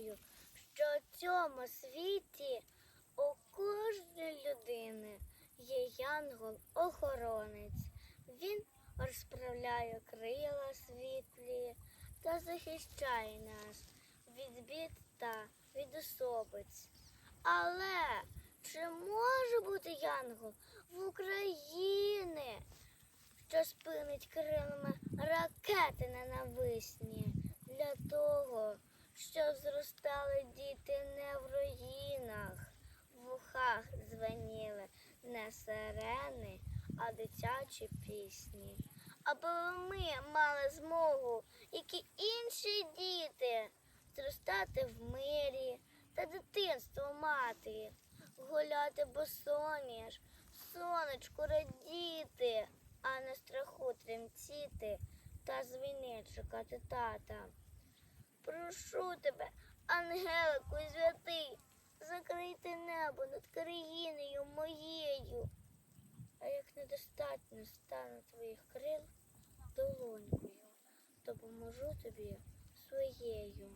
знаю, що в цьому світі у кожної людини є янгол-охоронець. Він розправляє крила світлі та захищає нас від бід та від особиць. Але чи може бути янгол в Україні, що спинить крилами ракети ненависні щоб зростали діти не в руїнах, в ухах звеніли не сирени, а дитячі пісні. Аби ми мали змогу, як і інші діти, зростати в мирі та дитинство мати, гуляти босоніж, сонечку радіти, а не страху тремтіти та з чекати тата. Прошу тебе, ангелику святий, закрийте небо над країною моєю. А як недостатньо стане твоїх крил долонькою, допоможу тобі своєю.